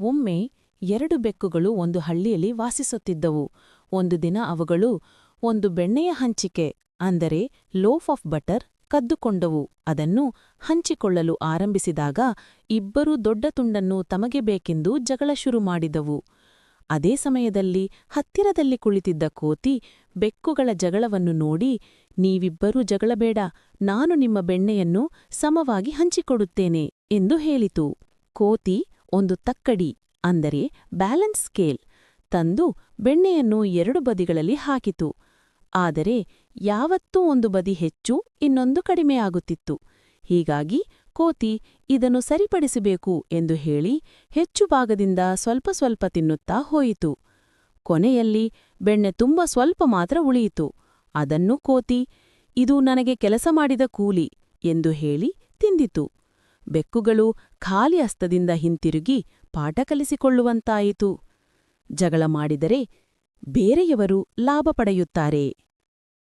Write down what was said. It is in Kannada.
ಒಮ್ಮೆ ಎರಡು ಬೆಕ್ಕುಗಳು ಒಂದು ಹಳ್ಳಿಯಲ್ಲಿ ವಾಸಿಸುತ್ತಿದ್ದವು. ಒಂದು ದಿನ ಅವುಗಳು ಒಂದು ಬೆಣ್ಣೆಯ ಹಂಚಿಕೆ, ಅಂದರೆ ಲೋಫ್ ಆಫ್ ಬಟರ್, ಕದ್ದುಕೊಂಡವು. ಅದನ್ನು ಹಂಚಿಕೊಳ್ಳಲು ಆರಂಭಿಸಿದಾಗ ಇಬ್ಬರೂ ದೊಡ್ಡ ತುಂಡನ್ನು ತಮಗೆ ಬೇಕೆಂದು ಜಗಳ ಶುರು ಮಾಡಿದವು. ಅದೇ ಸಮಯದಲ್ಲಿ ಹತ್ತಿರದಲ್ಲಿ ಕುಳಿತಿದ್ದ ಕೋತಿ ಬೆಕ್ಕುಗಳ ಜಗಳವನ್ನು ನೋಡಿ, ನೀವಿಬ್ಬರೂ ಜಗಳಬೇಡ, ನಾನು ನಿಮ್ಮ ಬೆಣ್ಣೆಯನ್ನು ಸಮವಾಗಿ ಹಂಚಿಕೊಡುತ್ತೇನೆ ಎಂದು ಹೇಳಿತು. ಕೋತಿ ಒಂದು ತಕ್ಕಡಿ, ಅಂದರೆ ಬ್ಯಾಲೆನ್ಸ್ ಸ್ಕೇಲ್, ತಂದು ಬೆಣ್ಣೆಯನ್ನು ಎರಡು ಬದಿಗಳಲ್ಲಿ ಹಾಕಿತು. ಆದರೆ ಯಾವತ್ತೂ ಒಂದು ಬದಿ ಹೆಚ್ಚು, ಇನ್ನೊಂದು ಕಡಿಮೆಯಾಗುತ್ತಿತ್ತು ಹೀಗಾಗಿ ಕೋತಿ ಇದನ್ನು ಸರಿಪಡಿಸಬೇಕು ಎಂದು ಹೇಳಿ ಹೆಚ್ಚು ಭಾಗದಿಂದ ಸ್ವಲ್ಪ ಸ್ವಲ್ಪ ತಿನ್ನುತ್ತಾ ಹೋಯಿತು. ಕೊನೆಯಲ್ಲಿ ಬೆಣ್ಣೆ ತುಂಬ ಸ್ವಲ್ಪ ಮಾತ್ರ ಉಳಿಯಿತು. ಅದನ್ನು ಕೋತಿ, ಇದು ನನಗೆ ಕೆಲಸ ಮಾಡಿದ ಕೂಲಿ ಎಂದು ಹೇಳಿ ತಿಂದಿತು. ಬೆಕ್ಕುಗಳು ಖಾಲಿ ಹಸ್ತದಿಂದ ಹಿಂತಿರುಗಿ ಪಾಠ ಕಲಿಸಿಕೊಳ್ಳುವಂತಾಯಿತು. ಜಗಳ ಮಾಡಿದರೆ ಬೇರೆಯವರು ಲಾಭ ಪಡೆಯುತ್ತಾರೆ.